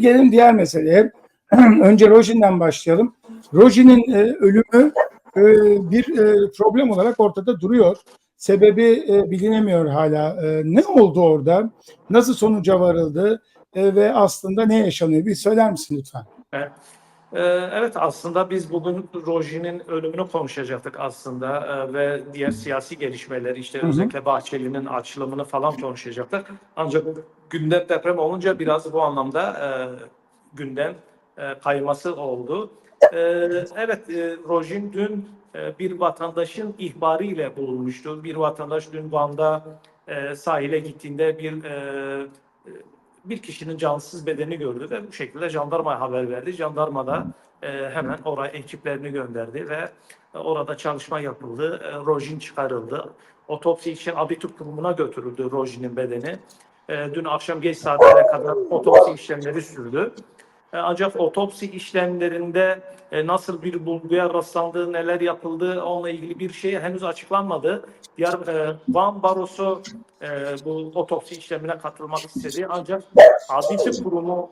Gelelim diğer meseleye. Önce Rojin'den başlayalım. Rojin'in e, ölümü e, bir e, problem olarak ortada duruyor. Sebebi e, bilinemiyor hala. E, ne oldu orada? Nasıl sonuca varıldı? E, ve aslında ne yaşanıyor? Bir söyler misin lütfen? Evet. Ee, Evet aslında biz bugün Roji'nin ölümünü konuşacaktık aslında e, ve diğer siyasi gelişmeleri işte Hı hı. özellikle Bahçeli'nin açılımını falan konuşacaktık. Ancak gündem deprem olunca biraz bu anlamda e, gündem e, kayması oldu. E, Evet e, Rojin dün e, bir vatandaşın ihbarıyla bulunmuştu. Bir vatandaş dün Van'da e, sahile gittiğinde bir e, bir kişinin cansız bedeni gördü ve bu şekilde jandarmaya haber verdi. Jandarma da e, hemen oraya ekiplerini gönderdi ve e, orada çalışma yapıldı. E, Rojin çıkarıldı. Otopsi için Abitur kurumuna götürüldü Rojin'in bedeni. E, dün akşam geç saatlere kadar otopsi işlemleri sürdü. E, ancak otopsi işlemlerinde e, nasıl bir bulguya rastlandığı, neler yapıldığı onunla ilgili bir şey henüz açıklanmadı. Diğer e, Van Barosu bu otopsi işlemine katılmak istedi. Ancak Adli Kurumu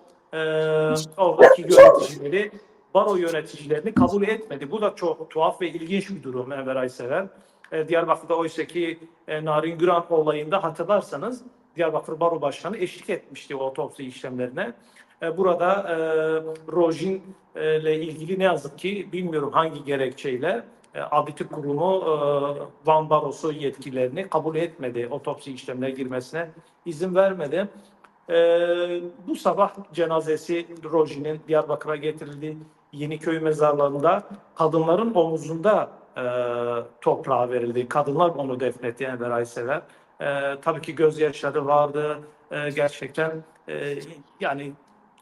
oradaki yöneticileri, baro yöneticilerini kabul etmedi. Bu da çok tuhaf ve ilginç bir durum Enver Aysever. E, Diyarbakır'da oysa ki Narin Güran olayında hatırlarsanız Diyarbakır Baro Başkanı eşlik etmişti o otopsi işlemlerine. E, Burada e, Rojin e, ile ilgili ne yazık ki bilmiyorum hangi gerekçeyle Tıp Kurumu Van Barosu yetkilerini kabul etmedi. Otopsi işlemine girmesine izin vermedi. Bu sabah cenazesi Rojin'in Diyarbakır'a getirildi. Yeniköy mezarlarında kadınların omuzunda e, toprağa verildi. Kadınlar onu defnetti Enver Aysever. E, tabii ki gözyaşları vardı. E, gerçekten e, yani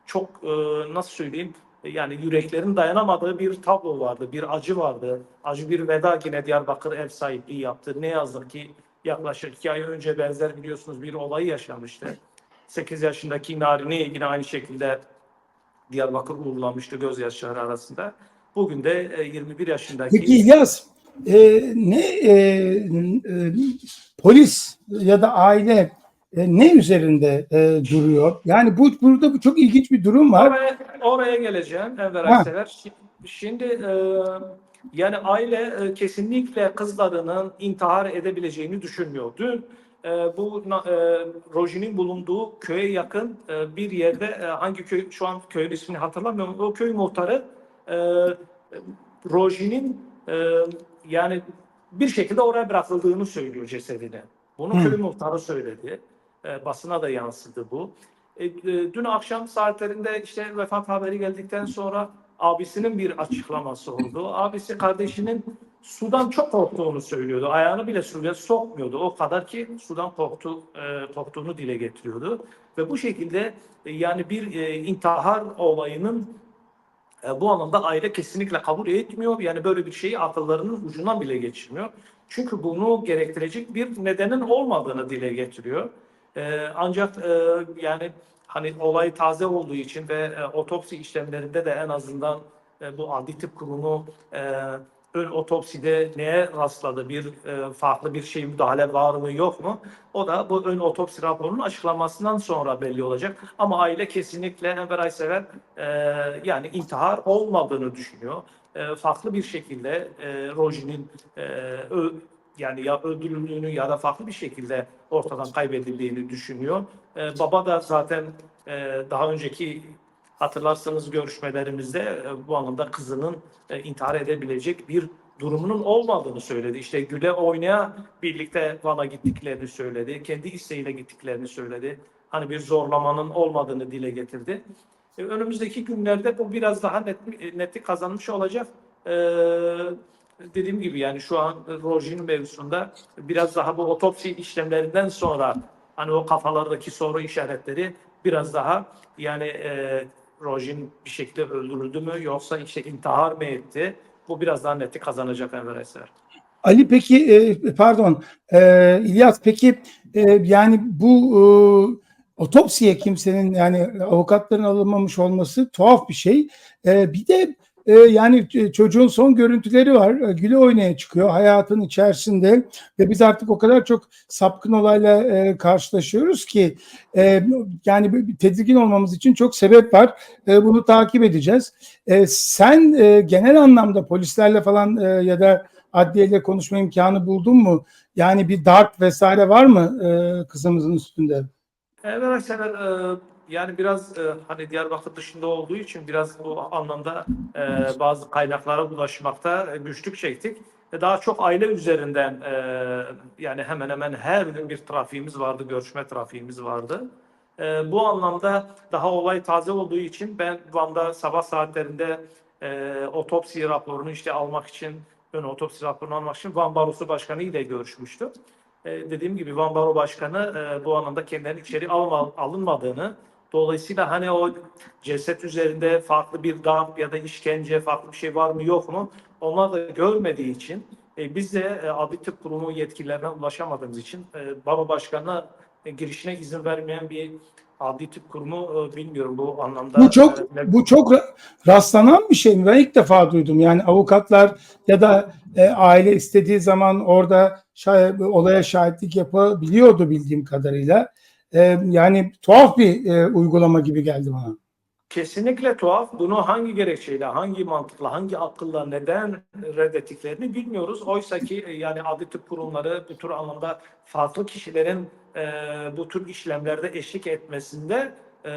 çok e, nasıl söyleyeyim yani yüreklerin dayanamadığı bir tablo vardı, bir acı vardı. Acı bir veda yine Diyarbakır ev sahipliği yaptı. Ne yazık ki yaklaşık iki ay önce benzer biliyorsunuz bir olay yaşanmıştı. 8 yaşındaki Narin'i yine aynı şekilde Diyarbakır uğurlamıştı gözyaşları arasında. Bugün de e, 21 yaşındaki Peki İlyas, e, ne e, e, polis ya da aile e, ne üzerinde e, duruyor? Yani bu burada bu çok ilginç bir durum var. Oraya, oraya geleceğim Enver. Şi- Şimdi e, yani aile e, kesinlikle kızlarının intihar edebileceğini düşünmüyor. Dün e, bu e, Rojin'in bulunduğu köye yakın e, bir yerde e, hangi köy şu an köyün ismini hatırlamıyorum. O köy muhtarı e, Rojin'in e, yani bir şekilde oraya bırakıldığını söylüyor cesedini. Bunu Hı. köy muhtarı söyledi. E, basına da yansıdı bu. E, e, dün akşam saatlerinde işte vefat haberi geldikten sonra abisinin bir açıklaması oldu. Abisi kardeşinin sudan çok korktuğunu söylüyordu. Ayağını bile suya sokmuyordu. O kadar ki sudan korktu, e, korktuğunu dile getiriyordu. Ve bu şekilde e, yani bir e, intihar olayının e, bu anlamda aile kesinlikle kabul etmiyor. Yani böyle bir şeyi akıllarının ucundan bile geçirmiyor. Çünkü bunu gerektirecek bir nedenin olmadığını dile getiriyor. E, ancak e, yani hani olay taze olduğu için ve e, otopsi işlemlerinde de en azından e, bu adli tıp kurumu e, ön otopside neye rastladı, bir e, farklı bir şey müdahale var mı yok mu? O da bu ön otopsi raporunun açıklamasından sonra belli olacak. Ama aile kesinlikle Enver Aysever e, yani intihar olmadığını düşünüyor. E, farklı bir şekilde e, Rojin'in e, yani ya öldürüldüğünü ya da farklı bir şekilde ortadan kaybedildiğini düşünüyor. E, baba da zaten e, daha önceki hatırlarsanız görüşmelerimizde e, bu anlamda kızının e, intihar edebilecek bir durumunun olmadığını söyledi. İşte güle oynaya birlikte Van'a gittiklerini söyledi. Kendi isteğiyle gittiklerini söyledi. Hani bir zorlamanın olmadığını dile getirdi. E, önümüzdeki günlerde bu biraz daha net, netlik kazanmış olacak. E, dediğim gibi yani şu an Rojin mevzusunda biraz daha bu otopsi işlemlerinden sonra hani o kafalardaki soru işaretleri biraz daha yani e, Rojin bir şekilde öldürüldü mü yoksa işte intihar mı etti? Bu biraz daha netlik kazanacak Enver Eser. Ali peki e, pardon e, İlyas peki e, yani bu e, otopsiye kimsenin yani avukatların alınmamış olması tuhaf bir şey. E, bir de e, yani ç- çocuğun son görüntüleri var. E, güle oynaya çıkıyor hayatın içerisinde ve biz artık o kadar çok sapkın olayla e, karşılaşıyoruz ki e, yani tedirgin olmamız için çok sebep var. E, bunu takip edeceğiz. E, sen e, genel anlamda polislerle falan e, ya da adliyeyle konuşma imkanı buldun mu? Yani bir darp vesaire var mı e, kızımızın üstünde? Evet arkadaşlar e, yani biraz e, hani Diyarbakır dışında olduğu için biraz bu anlamda e, bazı kaynaklara ulaşmakta e, güçlük çektik. E, Daha çok aile üzerinden e, yani hemen hemen her gün bir trafiğimiz vardı, görüşme trafiğimiz vardı. E, Bu anlamda daha olay taze olduğu için ben Van'da sabah saatlerinde e, otopsi raporunu işte almak için ön otopsi raporunu almak için Van Barosu Başkanı ile görüşmüştüm. E, dediğim gibi Van Baro Başkanı e, bu anlamda kendilerinin içeri alınmadığını dolayısıyla hani o ceset üzerinde farklı bir darp ya da işkence farklı bir şey var mı yok mu onlar da görmediği için e, biz de e, Adli Tıp Kurumu yetkililerine ulaşamadığımız için e, Baro Başkanı'na e, girişine izin vermeyen bir Adli Tıp Kurumu e, bilmiyorum bu anlamda. Bu çok e, bu çok ra- rastlanan bir şey mi? Ben ilk defa duydum. Yani avukatlar ya da e, aile istediği zaman orada şay- olaya şahitlik yapabiliyordu bildiğim kadarıyla. E, yani tuhaf bir e, uygulama gibi geldi bana. Kesinlikle tuhaf. Bunu hangi gerekçeyle, hangi mantıkla, hangi akılla neden reddettiklerini bilmiyoruz. Oysa ki e, yani adli tıp kurumları bu tür anlamda farklı kişilerin e, bu tür işlemlerde eşlik etmesinde e,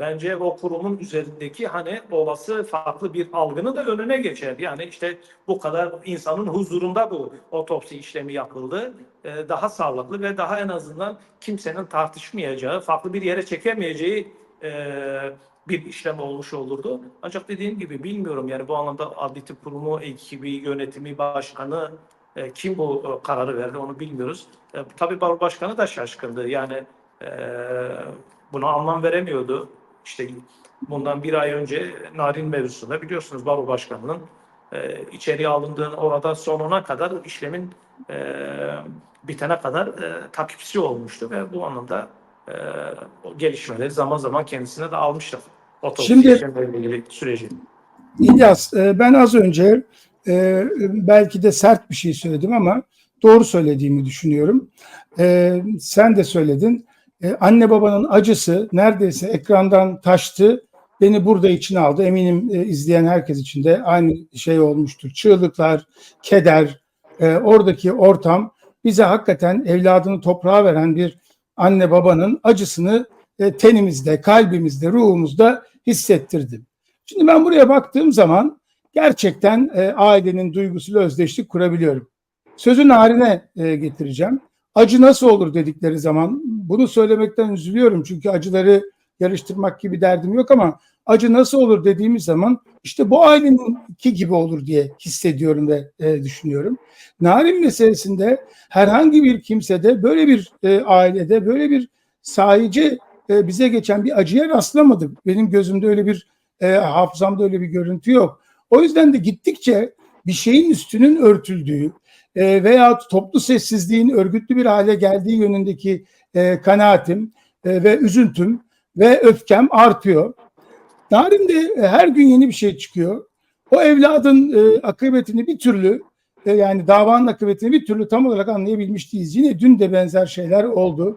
bence o kurumun üzerindeki hani olası farklı bir algının da önüne geçer. Yani işte bu kadar insanın huzurunda bu otopsi işlemi yapıldı. E, daha sağlıklı ve daha en azından kimsenin tartışmayacağı, farklı bir yere çekemeyeceği e, bir işlem olmuş olurdu. Ancak dediğim gibi bilmiyorum yani bu anlamda Adli Tıp Kurumu ekibi, yönetimi, başkanı e, kim bu e, kararı verdi onu bilmiyoruz. E, tabii başkanı da şaşkındı. Yani e, buna anlam veremiyordu. İşte bundan bir ay önce Narin mevzusunda biliyorsunuz baro başkanının e, içeriye alındığını orada sonuna kadar işlemin e, bitene kadar e, takipçisi olmuştu ve bu anlamda e, o gelişmeleri zaman zaman kendisine de almışlar. Otopsi Şimdi- ilgili süreci. İlyas, e, ben az önce e, belki de sert bir şey söyledim ama doğru söylediğimi düşünüyorum. E, sen de söyledin. E, anne babanın acısı neredeyse ekrandan taştı. Beni burada içine aldı. Eminim e, izleyen herkes için de aynı şey olmuştur. Çığlıklar, keder, e, oradaki ortam bize hakikaten evladını toprağa veren bir anne babanın acısını tenimizde, kalbimizde, ruhumuzda hissettirdi. Şimdi ben buraya baktığım zaman gerçekten ailenin duygusuyla özdeşlik kurabiliyorum. Sözün haline getireceğim. Acı nasıl olur dedikleri zaman bunu söylemekten üzülüyorum çünkü acıları yarıştırmak gibi derdim yok ama acı nasıl olur dediğimiz zaman işte bu aileninki gibi olur diye hissediyorum ve e, düşünüyorum. Narin meselesinde herhangi bir kimsede böyle bir e, ailede böyle bir sahici e, bize geçen bir acıya rastlamadık. Benim gözümde öyle bir e, hafızamda öyle bir görüntü yok. O yüzden de gittikçe bir şeyin üstünün örtüldüğü e, veya toplu sessizliğin örgütlü bir hale geldiği yönündeki e, kanaatim e, ve üzüntüm ve öfkem artıyor. Narin'de e, her gün yeni bir şey çıkıyor. O evladın e, akıbetini bir türlü e, yani davanın akıbetini bir türlü tam olarak anlayabilmiş değiliz. Yine dün de benzer şeyler oldu.